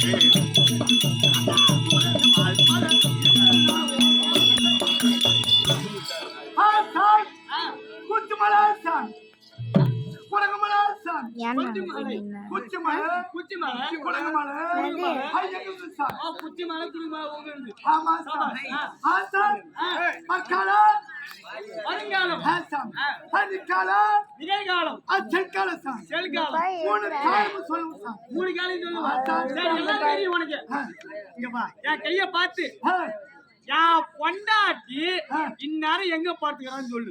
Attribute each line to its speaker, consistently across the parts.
Speaker 1: Thank
Speaker 2: you.
Speaker 1: மூணு காலம் சொல்லுங்க சான்
Speaker 2: மூணு காலம் சொல்லுவா சரி எல்லாம் தெரியும் உனக்கு. இங்க பா என் கைய பார்த்து. என் பொண்டாட்டி. இந்நேரம் எங்க பார்த்துக்கிறான்னு சொல்லு.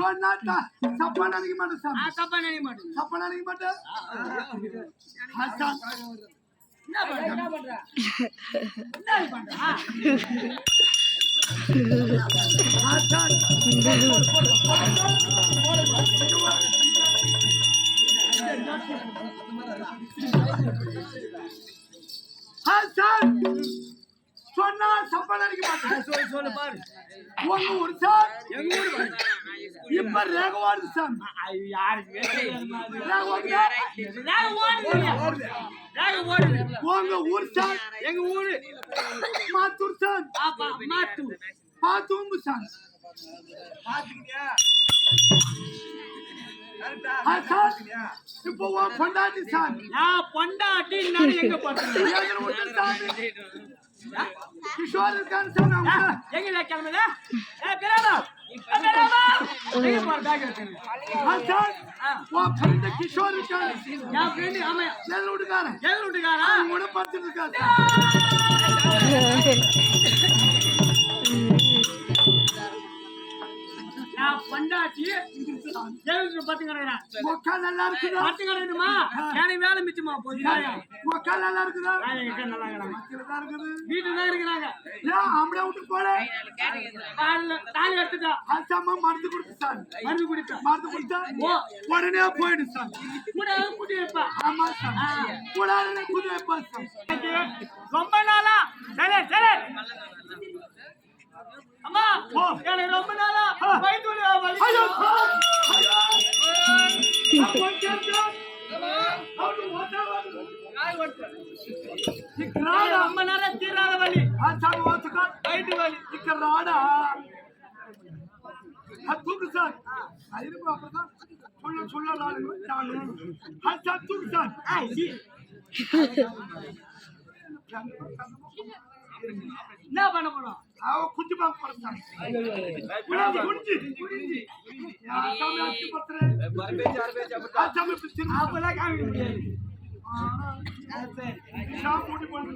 Speaker 1: சொன்னாட்டா தப்பா நினைக்க மாட்டேன்
Speaker 2: நான் தப்பா நினைக்க மாட்டேன்
Speaker 1: தப்பா நினைக்க மாட்டேன்
Speaker 2: என்ன பண்ற என்ன பண்ற என்ன பண்ற ஆ?
Speaker 1: ஆசான் ஆசான் சொன்னா தப்பா நினைக்க மாட்டேன்.
Speaker 2: சொல்லு சொல்லு பாரு.
Speaker 1: உங்க ஒரு சார்?
Speaker 2: எங்க ஊரு
Speaker 1: இப்ப ரேகவாடு சார்.
Speaker 2: யாருக்கு
Speaker 1: உங்க ஊர் சார்?
Speaker 2: எங்க ஊரு?
Speaker 1: மாத்தூர் சார்.
Speaker 2: பாப்பா மாத்து
Speaker 1: பாத்தூம்பு சார். இப்போ பொண்டாட்டி சார்.
Speaker 2: நான் பொண்டாட்டி எங்க
Speaker 1: சார்? கிஷோர் இருக்கான்னு சார்
Speaker 2: எங்க ஏ பேக் எடுத்துங்க
Speaker 1: ஃப்ரெண்ட் கிஷோர் இருக்கான்
Speaker 2: ஆமா
Speaker 1: விட்டுக்காரன் பார்த்துட்டு
Speaker 2: நான் பொண்டாட்டி.
Speaker 1: உக்கா நல்லா இருக்குதா?
Speaker 2: பத்து கிடக்குமா எனக்கு வேலை மிச்சமா.
Speaker 1: உக்கா நல்லா இருக்குதா?
Speaker 2: நல்லா வீட்டுல தான் இருக்கிறாங்க
Speaker 1: ஏன் ஆம்பளை விட்டு போல
Speaker 2: தாலி- எடுத்துட்டா?
Speaker 1: ஆசாமா மருந்து கொடுத்து சார்.
Speaker 2: மருந்து குடித்தா
Speaker 1: மருந்து
Speaker 2: ஓ.
Speaker 1: உடனே போயிடு சார்.
Speaker 2: கூட கூட்டி வைப்பா?
Speaker 1: ஆமா சார். கூடாது வைப்பா
Speaker 2: ரொம்ப நாளா. சரி சரி. அம்மா எனக்கு ரொம்ப நாளா வயிற்று
Speaker 1: இருப்பு அப்பதான் சொல்ல சொல்ல நாலு நாலு ஆச்சா தூக்கு சார்
Speaker 2: என்ன பண்ண போறோம்
Speaker 1: அவ குஞ்சு பார்க்க போறேன் சார் குஞ்சு குஞ்சு குஞ்சு ஆசாமி அச்சு பத்திரே ஆசாமி பிடிச்சிரு.
Speaker 2: அப்பெல்லாம் காமிக்க முடியாது.
Speaker 1: ஷாப் மூடி போட்டு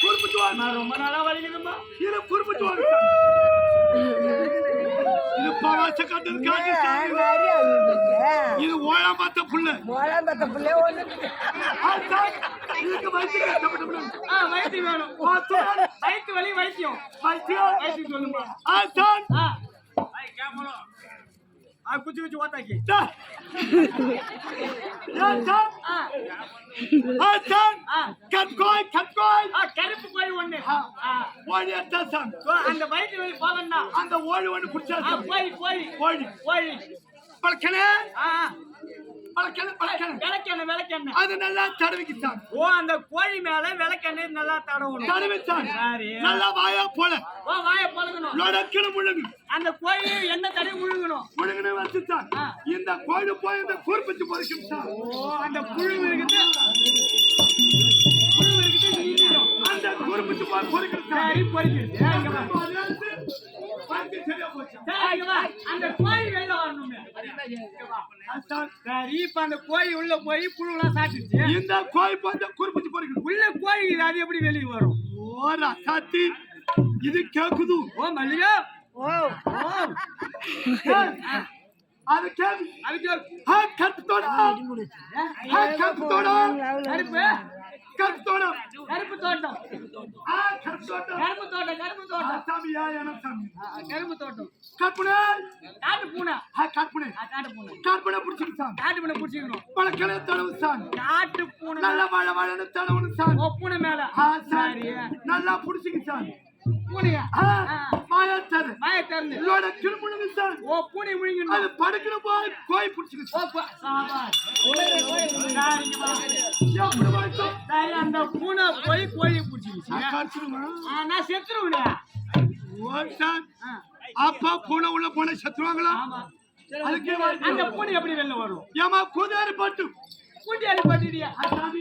Speaker 1: குறும்புத்துவாங்க
Speaker 2: நான் ரொம்ப நாளா வலிக்குதுமா
Speaker 1: இது குறும்புத்துவாங்க இது பவாச கட்டது காட்டு இது ஓழாம் பார்த்த புள்ள ஆசான், இதுக்கு வயிற்று கட்டப்பட்ட புள்ள
Speaker 2: ஆ வயிற்று வேணும். வயிற்று வலி வைத்தியம்.
Speaker 1: வைத்தியம்.
Speaker 2: வயிற்று சொல்லுமா ஆ. ஆ குச்சி ஆ
Speaker 1: ஆசான்,
Speaker 2: ஆ
Speaker 1: கட்கோய், கட்கோய்.
Speaker 2: ஆ கருப்பு கோழி ஒண்ணு. ஆ
Speaker 1: ஓடி எடுத்தாசான்.
Speaker 2: ஓ, அந்த வயிற்று வலி போகண்டா
Speaker 1: அந்த ஓடி ஒண்ணு பிடிச்சாசான்.
Speaker 2: கோழி கோழி
Speaker 1: ஓடி
Speaker 2: கோழி
Speaker 1: பழக்கணே பழக்கணே பழக்கணே
Speaker 2: விளக்கெண்ணெய் விளக்கெண்ணெய்
Speaker 1: அது நல்லா தடவிக்கிட்டான்
Speaker 2: ஓ அந்த கோழி மேல விளக்கெண்ணெய் நல்லா தடவணும்.
Speaker 1: தடவிச்சான்
Speaker 2: சரி.
Speaker 1: நல்லா வாயா போல.
Speaker 2: ஓ வாயை பழகணும்.
Speaker 1: லொடக்கிற முழுங்கு
Speaker 2: அந்த கோழி எண்ணெய் தடவி முழுங்கணும்
Speaker 1: முழுங்கின வச்சுட்டான். இந்த கோயில் போய் இந்த பொறிக்கிட்டான்
Speaker 2: ஓ அந்த புழு இருக்குது. புழு இருக்குது.
Speaker 1: அந்த பொறிக்கிட்டான்
Speaker 2: சரி. வா. அந்த கோழி வரணுமே. சரி இப்ப அந்த கோழி உள்ள போய் புழுலாம் சாப்பிட்டுச்சு
Speaker 1: இந்த கோயில் போய் இந்த கூர்ப்பிச்சு பொறிக்கணும்
Speaker 2: உள்ள கோழி அது எப்படி வெளியே வரும்?
Speaker 1: ஓ ரசாத்தி. இது கேக்குது.
Speaker 2: ஓ மல்லிகா.
Speaker 3: ஓ.
Speaker 1: ஏய், அது கேக்கு
Speaker 2: அதுக்கு
Speaker 1: ஆ கத்துத்தோட ஆ கத்துத்தோட
Speaker 2: கருப்பு
Speaker 1: கத்துத்தோட
Speaker 2: கருப்பு தோட்டம்.
Speaker 1: ஆ கத்துத்தோட
Speaker 2: கருப்பு தோட்டம் கருப்பு தோட்டம்.
Speaker 1: சாமியா என்ன சாமி.
Speaker 2: கருப்பு தோட்டம்.
Speaker 1: கற்பனை
Speaker 2: காட்டு பூனை.
Speaker 1: ஆ கற்பனை.
Speaker 2: ஆ, காட்டு பூனை.
Speaker 1: கற்பனை பிடிச்சிருச்சான்
Speaker 2: காட்டு பூனை பிடிச்சிக்கணும்.
Speaker 1: பழக்கலை தடவு சான்
Speaker 2: காட்டு பூனை
Speaker 1: நல்ல வாழ வாழன்னு தடவுன்னு சான்
Speaker 2: ஓ பூனை மேல.
Speaker 1: ஆ
Speaker 2: சரி
Speaker 1: நல்லா பிடிச்சிக்கிச்சான்
Speaker 2: பூனையா.
Speaker 1: மாயாத்தாரு
Speaker 2: மாயத்தருந்து
Speaker 1: இதோட திருமணம் சார்.
Speaker 2: ஓ பூனை முழுங்கணும்
Speaker 1: அது படுக்கிற போய் கோய் பிடிச்சிருக்கு
Speaker 2: அந்த பூனை போய் கோழி பிடிச்சிருச்சு. நான் செத்துருவேன்.
Speaker 1: அப்பா பூனை உள்ள பூனை செத்துருவாங்களா? அதுக்கே
Speaker 2: அந்த பூனை எப்படி வெளில வரும்?
Speaker 1: ஏமா கூதாரி பாட்டு.
Speaker 2: அடி பட்டிடியா அடி பட்டு.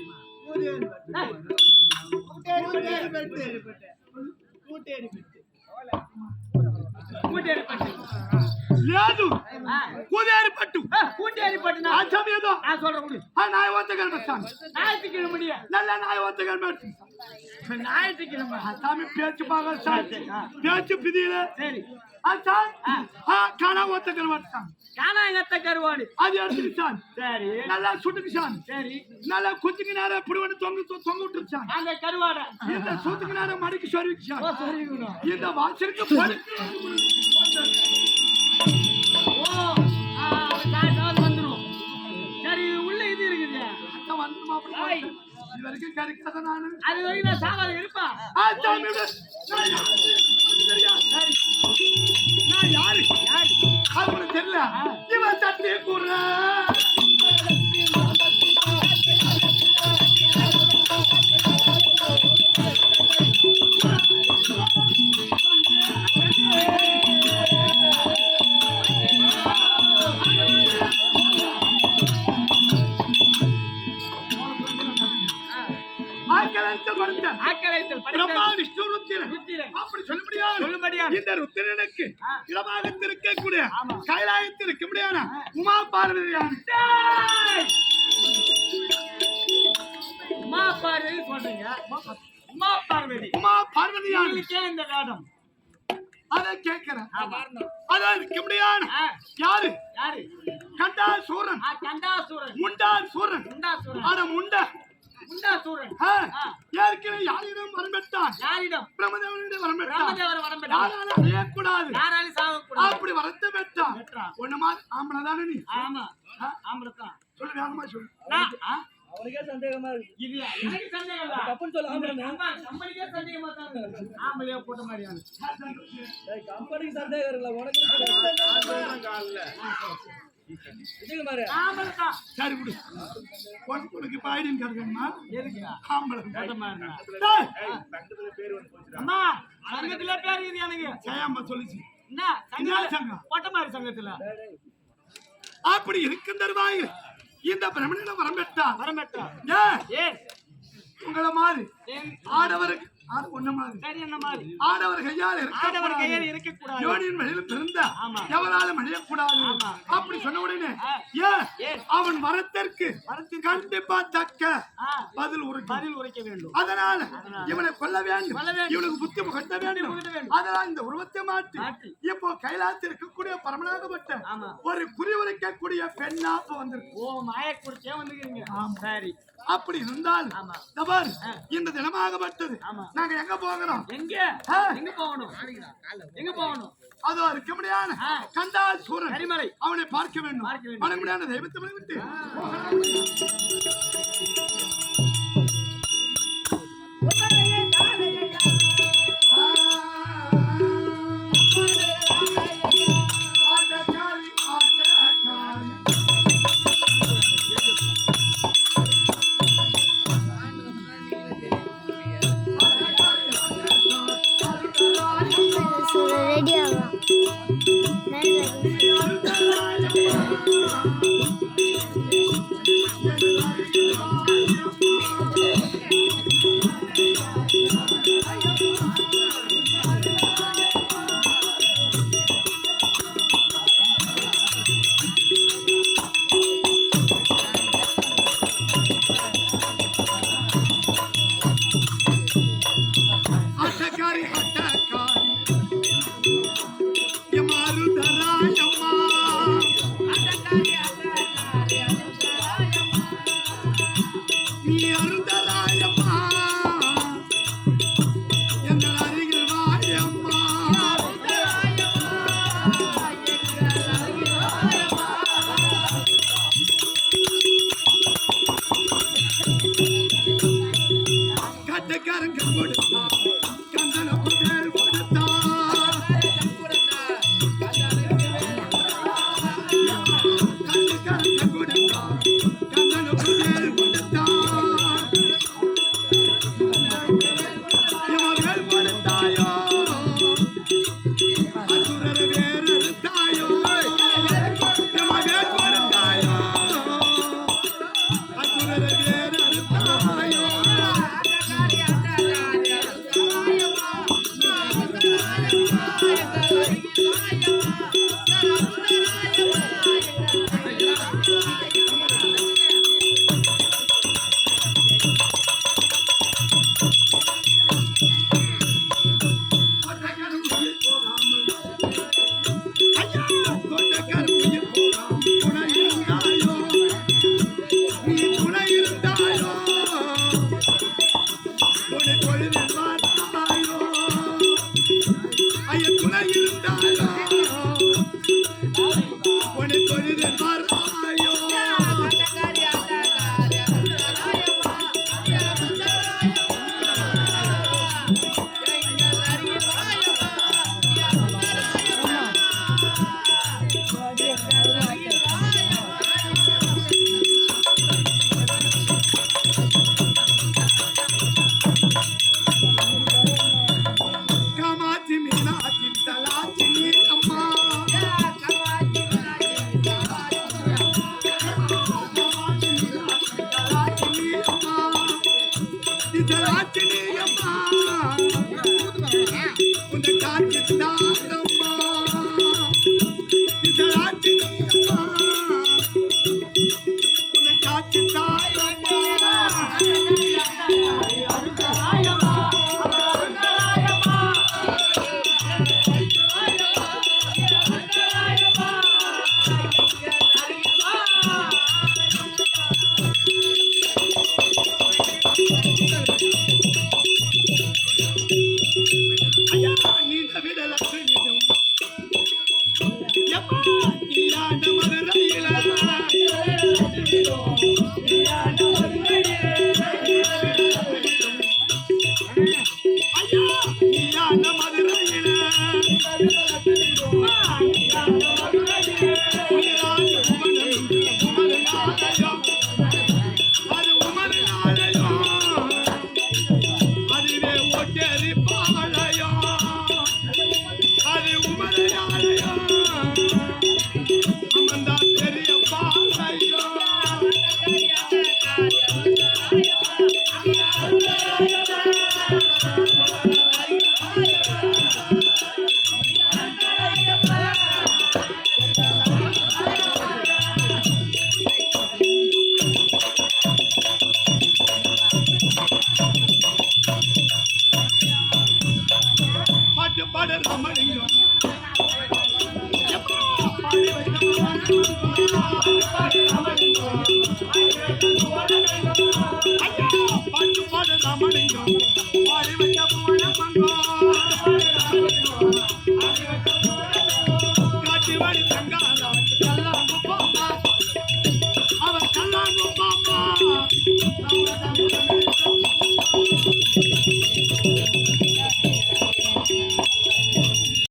Speaker 1: లేదు
Speaker 2: ஆ.
Speaker 1: కూదేరి పట్టు
Speaker 2: ஆ, கூட்டி அடி பட்டுனா
Speaker 1: ఆ సమయంలో
Speaker 2: நான் சொல்றேன் குடி
Speaker 1: ఆ నాయవంత కనిపిస్తాను
Speaker 2: ஞாயிற்றுக்கிழமை முடிய
Speaker 1: నల్ల నాయవంత కనిపిస్తుంది
Speaker 2: ஞாயிற்றுக்கிழமை
Speaker 1: ఆ స్వామి పేర్చి బాగా సార్ పేర్చి పిదిలే
Speaker 2: சரி
Speaker 1: சார் காணா ஒத்த கருவாடு
Speaker 2: சார் காணா
Speaker 1: எங்கத்த அது எடுத்துக்கு
Speaker 2: சார்
Speaker 1: சரி. நல்லா சுட்டுக்கு
Speaker 2: சார்
Speaker 1: சரி. நல்லா குத்துக்கு நேரம் தொங்கு தொங்க விட்டுருக்கு சார்
Speaker 2: அந்த கருவாடை.
Speaker 1: இந்த சூத்துக்கு நேரம் மடிக்கு சொருவிக்கு சார் இந்த வாசலுக்கு படுக்கு
Speaker 2: சரி உள்ள இது இருக்குது
Speaker 1: வந்து மாப்பிள்ளை. இது வரைக்கும் கிடைக்காத
Speaker 2: அது வரைக்கும் நான்
Speaker 1: சாவாத இருப்பா இவன்
Speaker 2: பார்வதி சொல்றீங்க உமா பார்வதி.
Speaker 1: உமா பார்வதியான
Speaker 2: உங்களுக்கே இந்த வேடம்.
Speaker 1: அதை கேட்கிறேன். முடியாது.
Speaker 2: ஆ,
Speaker 1: யாரு?
Speaker 2: யாரு?
Speaker 1: கண்டா சூரன்.
Speaker 2: ஆ, சண்டாசூரன்
Speaker 1: முண்டா சூரன்.
Speaker 2: முண்டாசூரன்
Speaker 1: ஆனா முண்ட.
Speaker 2: முண்டாசூரன்
Speaker 1: ஆ,
Speaker 2: ஆ.
Speaker 1: ஏற்கனவே யாரிடம் வரம் பெற்றான்
Speaker 2: யாரிடம்?
Speaker 1: பிரம்மதேவனிடம் வரம் பெற்றான்
Speaker 2: ராமதேவர் வரம் பெற்றார்
Speaker 1: யாரால அழியக்கூடாது
Speaker 2: யாராலும் சாகக்கூடாது.
Speaker 1: அப்படி வரத்தை பெற்றான். ஒண்ணு மாதிரி ஆம்பளை தானே நீ?
Speaker 2: ஆமா. ஆம்பளத்தான்.
Speaker 1: சொல்லு வேகமா சொல்லு?
Speaker 3: அவனுக்கே சந்தேகமா இருக்கு
Speaker 2: இது எனக்கு சந்தேகம் இல்ல.
Speaker 3: தப்புன்னு சொல்ல ஆம்பளை
Speaker 2: ஆமா, கம்பெனிக்கே சந்தேகமா தான் இருக்கு. ஆம்பளையா போட்ட மாதிரியான.
Speaker 3: டேய், கம்பெனிக்கு சந்தேகம் இருக்குல்ல உனக்கு இதுக்கு மாதிரி
Speaker 2: ஆம்பளைதான்.
Speaker 1: சரி விடு உனக்கு இப்ப ஐடியன் கிடைக்கணுமா
Speaker 2: எதுக்குடா?
Speaker 1: ஆம்பளை
Speaker 2: மாதிரி அம்மா, சங்கத்திலே பேர் எனக்கு.
Speaker 1: சொல்லுச்சு
Speaker 2: என்ன,
Speaker 1: சங்கம்?
Speaker 2: போட்ட மாதிரி சங்கத்துல.
Speaker 1: அப்படி இருக்கும் தருவாயில் இந்த பிரம்மனிடம் வரம் பெற்றான்
Speaker 2: வரம் பெற்றா.
Speaker 1: ஏன்? உங்களை மாதிரி? ஆடவருக்கு ஆடவர் கையால்
Speaker 2: ஆடவர் கையில் இருக்கக்கூடாது.
Speaker 1: யோனியின் வழியில் பிறந்த. எவராலும் அழியக்கூடாது. அப்படி சொன்ன உடனே. ஏன்? அவன் வரத்திற்கு கண்டிப்பா தக்க பதில்
Speaker 2: உரைக்க வேண்டும்
Speaker 1: அதனால இவனை கொல்ல வேண்டும். இவனுக்கு புத்தி புகட்ட வேண்டும். அதனால் இந்த உருவத்தை மாற்றி. இப்போ கைலாசத்தில் இருக்கக்கூடிய பரமனாகப்பட்ட. ஒரு குறி உரைக்கக்கூடிய பெண்ணா வந்திருக்கு
Speaker 2: ஓ மாயக்குறிச்சியே வந்துக்கிறீங்க சரி
Speaker 1: அப்படி இருந்தால்
Speaker 2: ஆமா.
Speaker 1: இந்த தினமாகப்பட்டது. நாங்க எங்க போகிறோம்
Speaker 2: எங்க. எங்க போகணும்? எங்க போகணும்?
Speaker 1: அதோ இருக்க முடியாது
Speaker 2: ஆ.
Speaker 1: கண்டா சூரன். அவனை பார்க்க வேண்டும்.
Speaker 2: பார்க்க வேண்டும்.
Speaker 1: தெய்வத்தை விட்டு Got it. கட்டக்காரன் காப்போடு